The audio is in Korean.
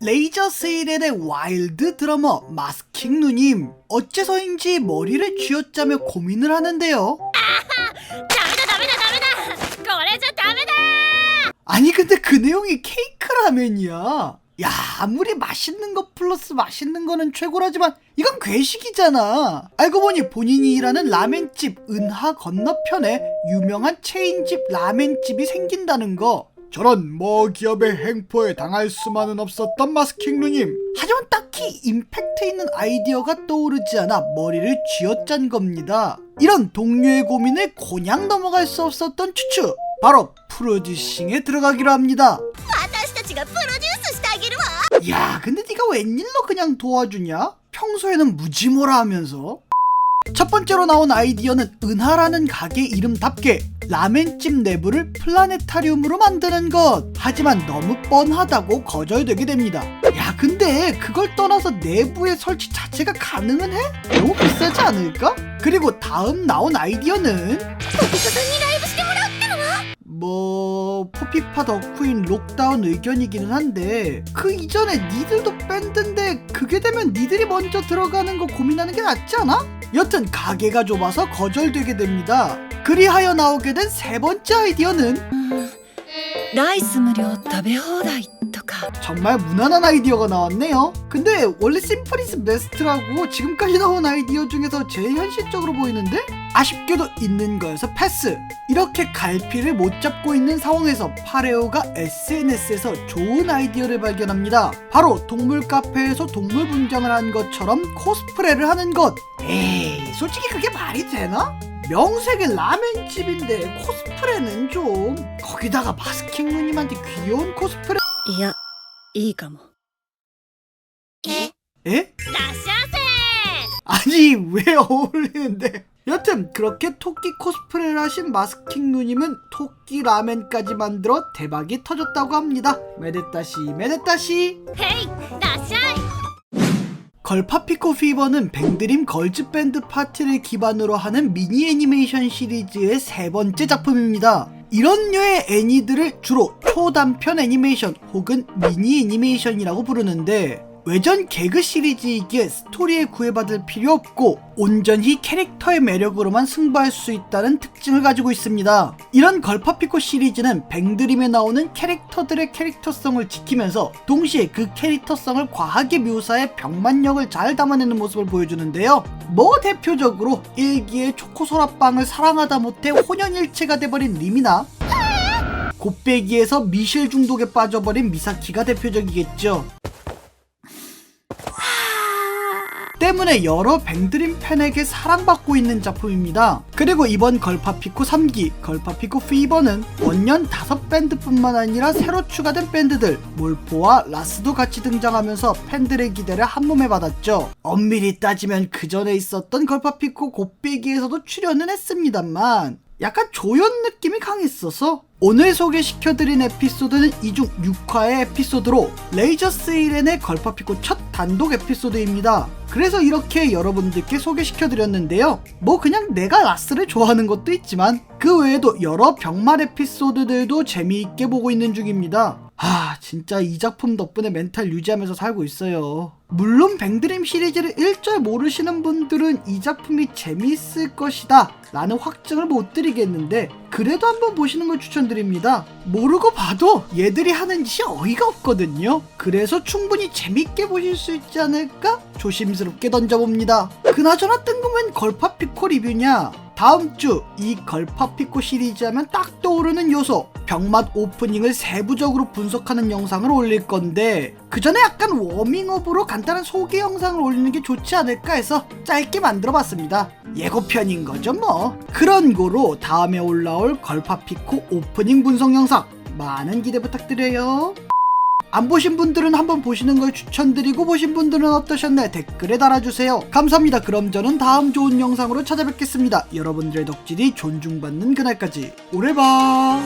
레이저 세일의 와일드 드러머 마스킹 누님 어째서인지 머리를 쥐어짜며 고민을 하는데요. 다메다 다메다 다메다! 꺼내줘 다메다! 아니 근데 그 내용이 케이크 라면이야. 야 아무리 맛있는 거 플러스 맛있는 거는 최고라지만 이건 괴식이잖아. 알고 보니 본인이 일하는 라멘집 은하 건너편에 유명한 체인집 라멘집이 생긴다는 거. 저런 뭐 기업의 횡포에 당할 수만은 없었던 마스킹 누님. 하지만 딱히 임팩트 있는 아이디어가 떠오르지 않아 머리를 쥐어짠 겁니다. 이런 동료의 고민을 곤양 넘어갈 수 없었던 추추. 바로 프로듀싱에 들어가기로 합니다. 아다시다치가 프로듀스 시다기로 와. 야, 근데 네가 웬일로 그냥 도와주냐? 평소에는 무지모라 하면서. 첫 번째로 나온 아이디어는 은하라는 가게 이름답게 라멘집 내부를 플라네타리움으로 만드는 것. 하지만 너무 뻔하다고 거절되게 됩니다. 야, 근데 그걸 떠나서 내부에 설치 자체가 가능은 해? 너무 비싸지 않을까? 그리고 다음 나온 아이디어는 뭐 포피파 덕후인 록다운 의견이기는 한데 그 이전에 니들도 밴드인데 그게 되면 니들이 먼저 들어가는 거 고민하는 게 낫지 않아? 여튼 가게가 좁아서 거절되게 됩니다. 그리하여 나오게 된 세 번째 아이디어는 ライス無料食べ放題とか 정말 무난한 아이디어가 나왔네요. 근데 원래 심플이스 베스트라고 지금까지 나온 아이디어 중에서 제일 현실적으로 보이는데 아쉽게도 있는 거여서 패스. 이렇게 갈피를 못 잡고 있는 상황에서 파레오가 SNS에서 좋은 아이디어를 발견합니다. 바로 동물 카페에서 동물 분장을 한 것처럼 코스프레를 하는 것. 에이, 솔직히 그게 말이 되나? 명색은 라멘집인데 코스프레는 좀 거기다가 마스킹 누님한테 귀여운 코스프레 いやいいかもえ 에? らっしゃいま 아니 왜 어울리는데 여튼 그렇게 토끼 코스프레를 하신 마스킹 누님은 토끼 라멘까지 만들어 대박이 터졌다고 합니다 메데타시 메데타시 せへいらっしゃい 걸파피코 피버는 뱅드림 걸즈 밴드 파티를 기반으로 하는 미니 애니메이션 시리즈의 세 번째 작품입니다. 이런 류의 애니들을 주로 초단편 애니메이션 혹은 미니 애니메이션이라고 부르는데 외전 개그 시리즈이기에 스토리에 구애받을 필요 없고 온전히 캐릭터의 매력으로만 승부할 수 있다는 특징을 가지고 있습니다. 이런 걸파피코 시리즈는 뱅드림에 나오는 캐릭터들의 캐릭터성을 지키면서 동시에 그 캐릭터성을 과하게 묘사해 병만력을 잘 담아내는 모습을 보여주는데요. 뭐 대표적으로 일기에 초코소라빵을 사랑하다 못해 혼연일체가 돼버린 림이나 곱빼기에서 미실 중독에 빠져버린 미사키가 대표적이겠죠. 때문에 여러 뱅드림 팬에게 사랑받고 있는 작품입니다. 그리고 이번 걸파피코 3기 걸파피코 피버는 원년 5밴드뿐만 아니라 새로 추가된 밴드들 몰포와 라스도 같이 등장하면서 팬들의 기대를 한몸에 받았죠. 엄밀히 따지면 그 전에 있었던 걸파피코 곱빼기에서도 출연은 했습니다만 약간 조연 느낌이 강했어서 오늘 소개시켜드린 에피소드는 이중 6화의 에피소드로 레이저 세일엔의 걸파피코 첫 단독 에피소드입니다. 그래서 이렇게 여러분들께 소개시켜드렸는데요. 뭐 그냥 내가 라스를 좋아하는 것도 있지만 그 외에도 여러 병말 에피소드들도 재미있게 보고 있는 중입니다. 아 진짜 이 작품 덕분에 멘탈 유지하면서 살고 있어요. 물론 뱅드림 시리즈를 일절 모르시는 분들은 이 작품이 재미있을 것이다 라는 확증을 못 드리겠는데 그래도 한번 보시는 걸 추천드립니다. 모르고 봐도 얘들이 하는 짓이 어이가 없거든요. 그래서 충분히 재밌게 보실 수 있지 않을까? 조심스럽게 던져봅니다. 그나저나 뜬금없는 걸파피코 리뷰냐? 다음 주 이 걸파피코 시리즈 하면 딱 떠오르는 요소 병맛 오프닝을 세부적으로 분석하는 영상을 올릴 건데 그 전에 약간 워밍업으로 간단한 소개 영상을 올리는 게 좋지 않을까 해서 짧게 만들어 봤습니다. 예고편인 거죠 뭐. 그런 거로 다음에 올라올 걸파피코 오프닝 분석 영상 많은 기대 부탁드려요. 안 보신 분들은 한번 보시는 걸 추천드리고 보신 분들은 어떠셨나요? 댓글에 달아주세요. 감사합니다. 그럼 저는 다음 좋은 영상으로 찾아뵙겠습니다. 여러분들의 덕질이 존중받는 그날까지 오래 봐.